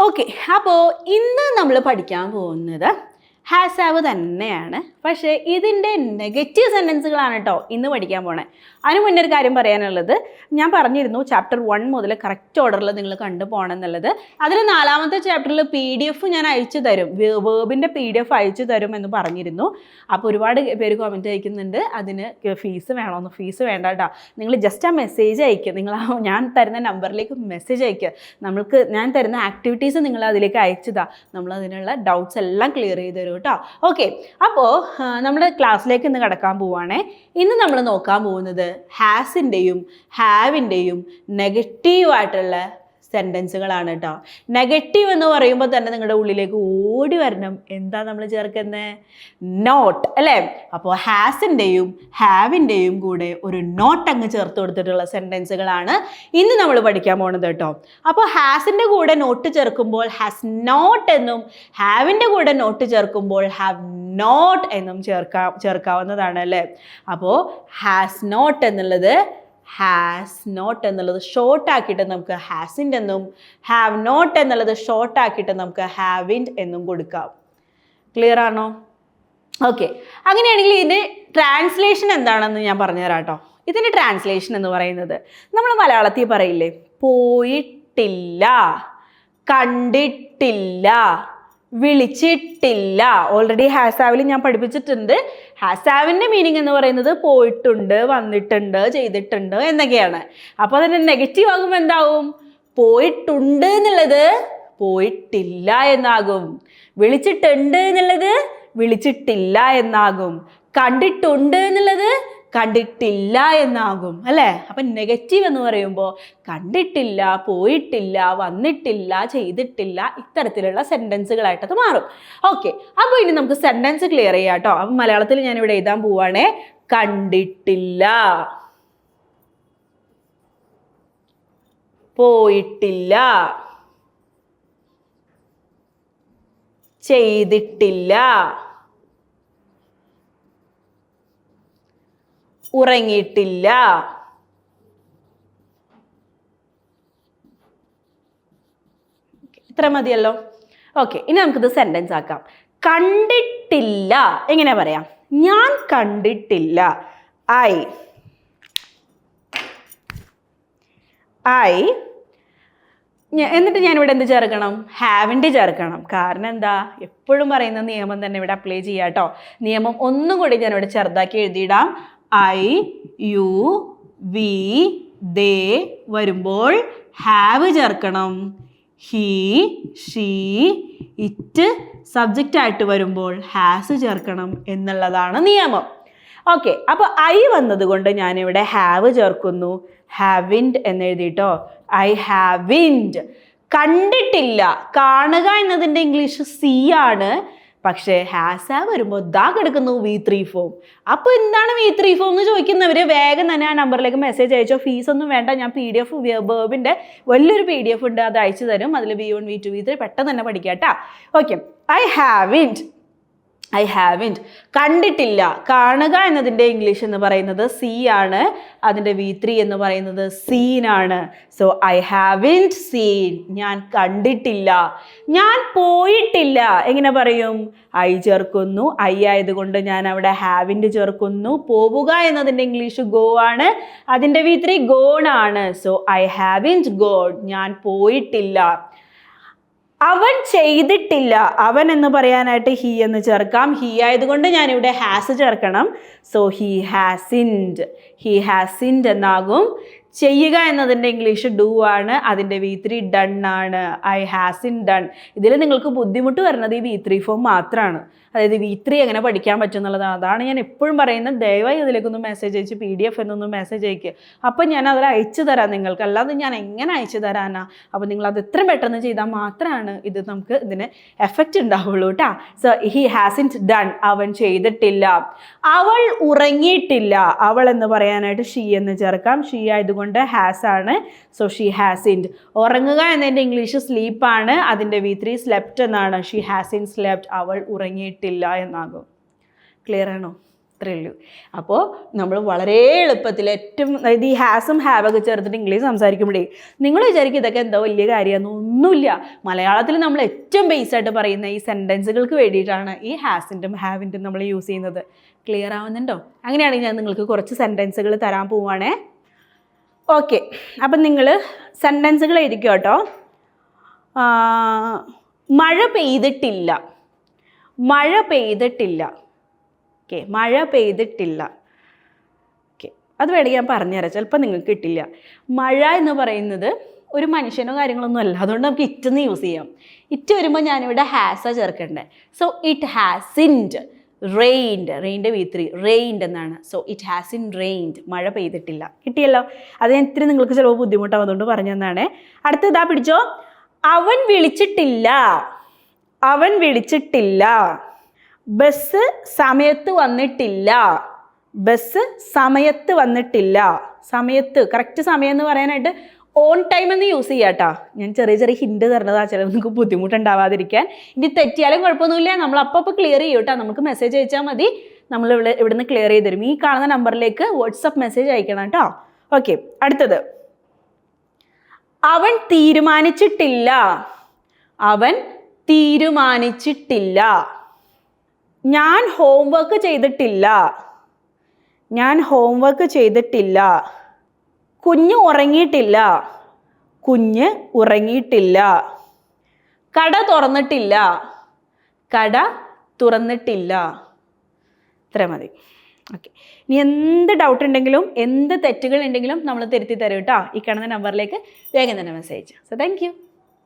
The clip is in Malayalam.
ഓക്കെ അപ്പോൾ ഇന്ന് നമ്മൾ പഠിക്കാൻ പോകുന്നത് ഹാസ് ആവ് തന്നെയാണ്. പക്ഷേ ഇതിന്റെ നെഗറ്റീവ് സെന്റൻസുകളാണ് കേട്ടോ ഇന്ന് പഠിക്കാൻ പോണേ. അതിന് മുന്നേ ഒരു കാര്യം പറയാനുള്ളത്. ഞാൻ പറഞ്ഞിരുന്നു ചാപ്റ്റർ വൺ മുതൽ കറക്റ്റ് ഓർഡറിൽ നിങ്ങൾ കണ്ടു പോകണം എന്നുള്ളത് അതിൽ നാലാമത്തെ ചാപ്റ്ററിൽ പി ഡി എഫ് ഞാൻ അയച്ചു തരും. വേബിന്റെ പി ഡി എഫ് അയച്ചു തരും എന്ന് പറഞ്ഞിരുന്നു. അപ്പോൾ ഒരുപാട് പേര് കമന്റ് അയക്കുന്നുണ്ട്. അതിന് ഫീസ് വേണമെന്ന് ഫീസ് വേണ്ട കേട്ടോ നിങ്ങൾ ജസ്റ്റ് ആ മെസ്സേജ് അയക്കുക നിങ്ങൾ ഞാൻ തരുന്ന നമ്പറിലേക്ക് മെസ്സേജ് അയക്കുക നമ്മൾക്ക് ഞാൻ തരുന്ന ആക്ടിവിറ്റീസ് നിങ്ങൾ അതിലേക്ക് അയച്ചതാ. നമ്മൾ അതിനുള്ള ഡൗട്ട്സ് എല്ലാം ക്ലിയർ ചെയ്ത് തരും കേട്ടോ. ഓക്കെ അപ്പോൾ നമ്മൾ ക്ലാസ്സിലേക്ക് ഇന്ന് കടക്കാൻ പോവുകയാണേ ഇന്ന് നമ്മൾ നോക്കാൻ പോകുന്നത് ഹാസിന്റെയും ഹാവിന്റെയും നെഗറ്റീവായിട്ടുള്ള സെന്റൻസുകളാണ് കേട്ടോ നെഗറ്റീവ് എന്ന് പറയുമ്പോൾ തന്നെ നിങ്ങളുടെ ഉള്ളിലേക്ക് ഓടി വരണം. എന്താ നമ്മൾ ചേർക്കുന്നത് നോട്ട് അല്ലേ? അപ്പോൾ ഹാസിന്റെയും ഹാവിന്റെയും കൂടെ ഒരു നോട്ട് അങ്ങ് ചേർത്ത് കൊടുത്തിട്ടുള്ള സെന്റൻസുകളാണ് ഇന്ന് നമ്മൾ പഠിക്കാൻ പോകുന്നത് കേട്ടോ അപ്പോൾ ഹാസിന്റെ കൂടെ നോട്ട് ചേർക്കുമ്പോൾ ഹാസ് നോട്ട് എന്നും ഹാവിന്റെ കൂടെ നോട്ട് ചേർക്കുമ്പോൾ ഹാവ് നോട്ട് എന്നും ചേർക്കാം ചേർക്കാവുന്നതാണ് അല്ലേ? അപ്പോൾ ഹാസ് നോട്ട് എന്നുള്ളത് ഹാസ് നോട്ട് എന്നുള്ളത് ഷോർട്ട് ആക്കിയിട്ട് നമുക്ക് ഹാസിന്റ് എന്നും ഹാവ് നോട്ട് എന്നുള്ളത് ഷോർട്ട് ആക്കിയിട്ട് നമുക്ക് ഹാവിൻഡ് എന്നും കൊടുക്കാം. ക്ലിയർ ആണോ? ഓക്കെ അങ്ങനെയാണെങ്കിൽ ഇതിന്റെ ട്രാൻസ്ലേഷൻ എന്താണെന്ന് ഞാൻ പറഞ്ഞുതരാം കേട്ടോ ഇതിന്റെ ട്രാൻസ്ലേഷൻ എന്ന് പറയുന്നത് നമ്മൾ മലയാളത്തിൽ പറയില്ലേ? പോയിട്ടില്ല കണ്ടിട്ടില്ല. വിളിച്ചിട്ടില്ല. ഓൾറെഡി ഹാസാവിൽ ഞാൻ പഠിപ്പിച്ചിട്ടുണ്ട്. ഹാസാവിന്റെ മീനിങ് എന്ന് പറയുന്നത് പോയിട്ടുണ്ട് വന്നിട്ടുണ്ട് ചെയ്തിട്ടുണ്ട് എന്നൊക്കെയാണ്. അപ്പോൾ അതിന്റെ നെഗറ്റീവ് ആകുമ്പോൾ എന്താവും? പോയിട്ടുണ്ട് എന്നുള്ളത് പോയിട്ടില്ല എന്നാകും. വിളിച്ചിട്ടുണ്ട് എന്നുള്ളത് വിളിച്ചിട്ടില്ല എന്നാകും. കണ്ടിട്ടുണ്ട് എന്നുള്ളത് കണ്ടിട്ടില്ല എന്നാകും അല്ലേ? അപ്പം നെഗറ്റീവ് എന്ന് പറയുമ്പോൾ കണ്ടിട്ടില്ല പോയിട്ടില്ല വന്നിട്ടില്ല ചെയ്തിട്ടില്ല ഇത്തരത്തിലുള്ള സെന്റൻസുകളായിട്ട് മാറും. ഓക്കെ അപ്പോൾ ഇനി നമുക്ക് സെന്റൻസ് ക്ലിയർ ചെയ്യാം കേട്ടോ. അപ്പം മലയാളത്തിൽ ഞാനിവിടെ എഴുതാൻ പോവാണേ. കണ്ടിട്ടില്ല പോയിട്ടില്ല ചെയ്തിട്ടില്ല ഉറങ്ങിയിട്ടില്ല. ഇത്ര മതിയല്ലോ. ഓക്കെ ഇനി നമുക്കിത് സെന്റൻസ് ആക്കാം. കണ്ടിട്ടില്ല. എങ്ങനെ പറയാം? ഞാൻ കണ്ടിട്ടില്ല. ഐ ഐ എന്നിട്ട് ഞാനിവിടെ എന്ത് ചേർക്കണം? ഹാവിന്റെ ചേർക്കണം. കാരണം എന്താ? എപ്പോഴും പറയുന്ന നിയമം തന്നെ ഇവിടെ അപ്ലൈ ചെയ്യാം കേട്ടോ നിയമം ഒന്നും കൂടി ഞാനിവിടെ ചെറുതാക്കി എഴുതിയിടാം. ഐ യു വി ദേ വരുമ്പോൾ ഹാവ് ചേർക്കണം. ഹീ ഷീ ഇറ്റ് സബ്ജക്റ്റ് ആയിട്ട് വരുമ്പോൾ ഹാസ് ചേർക്കണം എന്നുള്ളതാണ് നിയമം. ഓക്കെ അപ്പോൾ ഐ വന്നതുകൊണ്ട് ഞാനിവിടെ ഹാവ് ചേർക്കുന്നു. ഹാവിൻഡ് എന്ന് എഴുതിട്ടോ ഐ ഹാവിൻഡ്. കണ്ടിട്ടില്ല. കാണുക എന്നതിന്റെ ഇംഗ്ലീഷ് സി ആണ്. പക്ഷേ ഹാസാ വരുമ്പോൾ ദാ കിടക്കുന്നു വി ത്രീ ഫോം അപ്പോൾ എന്താണ് വി ത്രീ ഫോം എന്ന് ചോദിക്കുന്നവർ വേഗം തന്നെ ആ നമ്പറിലേക്ക് മെസ്സേജ് അയച്ചോ. ഫീസ് ഒന്നും വേണ്ട. ഞാൻ പി ഡി എഫ് വേബിന്റെ വലിയൊരു പി ഡി എഫ് ഉണ്ട്. അത് അയച്ചു തരും. അതിൽ V one V two V three പെട്ടെന്ന് തന്നെ പഠിക്കാം കേട്ടോ okay I haven't I haven't കണ്ടിട്ടില്ല. കാണുക എന്നതിന്റെ ഇംഗ്ലീഷ് എന്ന് പറയുന്നത് സി ആണ്. അതിന്റെ വി ത്രീ എന്ന് പറയുന്നത് സീനാണ് സോ ഐ ഹാവിന്റ് സീൻ ഞാൻ കണ്ടിട്ടില്ല. ഞാൻ പോയിട്ടില്ല. എങ്ങനെ പറയും? ഐ ചേർക്കുന്നു. ഐ ആയതുകൊണ്ട് ഞാൻ അവിടെ ഹാവിന്റ് ചേർക്കുന്നു. പോവുക എന്നതിന്റെ ഇംഗ്ലീഷ് ഗോ ആണ്. അതിന്റെ വി ത്രീ ഗോൺ ആണ്. സോ ഐ ഹാവിന്റ് ഗോഡ് ഞാൻ പോയിട്ടില്ല. അവൻ ചെയ്തിട്ടില്ല. അവൻ എന്ന് പറയാനായിട്ട് ഹി എന്ന് ചേർക്കാം. ഹി ആയതുകൊണ്ട് ഞാനിവിടെ ഹാസ് ചേർക്കണം. So he hasn't he hasn't എന്നാകും ചെയ്യുക എന്നതിന്റെ ഇംഗ്ലീഷ് ഡു ആണ്. അതിന്റെ വി ത്രീ ഡൺ ആണ്. ഐ ഹാസ് ഇൻ ഡൺ ഇതിൽ നിങ്ങൾക്ക് ബുദ്ധിമുട്ട് വരുന്നത് ഈ വി ത്രീ ഫോം മാത്രമാണ് അതായത് വി ത്രീ എങ്ങനെ പഠിക്കാൻ പറ്റും എന്നുള്ളതാണ് അതാണ് ഞാൻ എപ്പോഴും പറയുന്നത്. ദയവായി ഇതിലേക്കൊന്ന് മെസ്സേജ് അയച്ച് പി ഡി എഫ് എന്നൊന്ന് മെസ്സേജ് അയക്കുക അപ്പം ഞാൻ അതിൽ അയച്ചു തരാം നിങ്ങൾക്ക്. അല്ലാതെ ഞാൻ എങ്ങനെ അയച്ചു തരാനാ? അപ്പോൾ നിങ്ങൾ അത് എത്രയും പെട്ടെന്ന് ചെയ്താൽ മാത്രമാണ് ഇത് നമുക്ക് ഇതിന് എഫക്റ്റ് ഉണ്ടാവുള്ളൂ കേട്ടോ so he hasn't done അവൻ ചെയ്തിട്ടില്ല. അവൾ ഉറങ്ങിയിട്ടില്ല. അവൾ എന്ന് പറയാനായിട്ട് ഷീ എന്ന് ചേർക്കാം. ഷീ ആയതുകൊണ്ട് ഹാസ് ആണ്. സോ ഷീ ഹാസ് ഇൻഡ് ഉറങ്ങുക എന്നതിന്റെ ഇംഗ്ലീഷ് സ്ലീപ്പാണ് അതിന്റെ വി ത്രീ സ്ലെപ്റ്റ് എന്നാണ്. ഷീ ഹാസ് ഇൻ സ്ലെപ്റ്റ് അവൾ ഉറങ്ങിയിട്ടില്ല എന്നാകും. ക്ലിയർ ആണോ? അത്രേ ഉള്ളൂ അപ്പോൾ നമ്മൾ വളരെ എളുപ്പത്തിൽ ഏറ്റവും അതായത് ഈ ഹാസും ഹാവൊക്കെ ചേർത്തിട്ട് ഇംഗ്ലീഷ് സംസാരിക്കുമ്പോഴേ നിങ്ങൾ വിചാരിക്കും ഇതൊക്കെ എന്തോ വലിയ കാര്യമാണെന്ന് ഒന്നുമില്ല. മലയാളത്തിൽ നമ്മൾ ഏറ്റവും ബേസ് ആയിട്ട് പറയുന്ന ഈ സെന്റൻസുകൾക്ക് വേണ്ടിയിട്ടാണ് ഈ ഹാസിന്റെയും ഹാവിന്റെയും നമ്മൾ യൂസ് ചെയ്യുന്നത്. ക്ലിയർ ആവുന്നുണ്ടോ? അങ്ങനെയാണെങ്കിൽ ഞാൻ നിങ്ങൾക്ക് കുറച്ച് സെന്റൻസുകൾ തരാൻ പോവുകയാണേ. ഓക്കെ. അപ്പം നിങ്ങൾ സെന്റൻസുകൾ എഴുതിക്കോ കേട്ടോ. മഴ പെയ്തിട്ടില്ല. മഴ പെയ്തിട്ടില്ല. ഓക്കെ മഴ പെയ്തിട്ടില്ല. ഓക്കെ അത് വേണമെങ്കിൽ ഞാൻ പറഞ്ഞുതരാം. ചിലപ്പോൾ നിങ്ങൾക്ക് കിട്ടില്ല. മഴ എന്ന് പറയുന്നത് ഒരു മനുഷ്യനോ കാര്യങ്ങളൊന്നും അല്ല. അതുകൊണ്ട് നമുക്ക് ഇറ്റ് എന്ന് യൂസ് ചെയ്യാം. ഇറ്റ് വരുമ്പോൾ ഞാനിവിടെ ഹാസാ ചേർക്കണ്ടേ സോ ഇറ്റ് ഹാസിൻഡ് റെയിൻഡ് റെയിന്റെ വി ത്രീ റെയിൻഡ് എന്നാണ്. So it hasn't rained മഴ പെയ്തിട്ടില്ല. കിട്ടിയല്ലോ? അത് ഇത്തിരി നിങ്ങൾക്ക് ചിലപ്പോൾ ബുദ്ധിമുട്ടാവുന്നതുകൊണ്ട് പറഞ്ഞു തന്നാണ് അടുത്ത ഇതാ പിടിച്ചോ. അവൻ വിളിച്ചിട്ടില്ല. അവൻ വിളിച്ചിട്ടില്ല. ബസ് സമയത്ത് വന്നിട്ടില്ല. ബസ് സമയത്ത് വന്നിട്ടില്ല. സമയത്ത് കറക്റ്റ് സമയം എന്ന് പറയാനായിട്ട് ഓൺ ടൈം എന്ന് യൂസ് ചെയ്യാം കേട്ടോ ഞാൻ ചെറിയ ചെറിയ ഹിൻഡ് തരണതാ ചില നിങ്ങൾക്ക് ബുദ്ധിമുട്ടുണ്ടാവാതിരിക്കാൻ. ഇനി തെറ്റിയാലും കുഴപ്പമൊന്നുമില്ല. നമ്മൾ അപ്പോൾ അപ്പോൾ ക്ലിയർ ചെയ്യും കേട്ടോ നമുക്ക് മെസ്സേജ് അയച്ചാൽ മതി. നമ്മൾ ഇവിടെ ഇവിടുന്ന് ക്ലിയർ ചെയ്ത് തരും. ഈ കാണുന്ന നമ്പറിലേക്ക് വാട്സപ്പ് മെസ്സേജ് അയക്കണം കേട്ടോ ഓക്കെ അടുത്തത്. അവൻ തീരുമാനിച്ചിട്ടില്ല. അവൻ തീരുമാനിച്ചിട്ടില്ല. ഞാൻ ഹോംവർക്ക് ചെയ്തിട്ടില്ല. ഞാൻ ഹോംവർക്ക് ചെയ്തിട്ടില്ല. കുഞ്ഞ് ഉറങ്ങിയിട്ടില്ല. കുഞ്ഞ് ഉറങ്ങിയിട്ടില്ല. കട തുറന്നിട്ടില്ല. കട തുറന്നിട്ടില്ല. ഇത്ര മതി. ഓക്കെ ഇനി എന്ത് ഡൗട്ട് ഉണ്ടെങ്കിലും എന്ത് തെറ്റുകൾ ഉണ്ടെങ്കിലും നമ്മൾ തിരുത്തി തരും കേട്ടോ ഈ കാണുന്ന നമ്പറിലേക്ക് വേഗം തന്നെ മെസ്സേജ് സോ താങ്ക്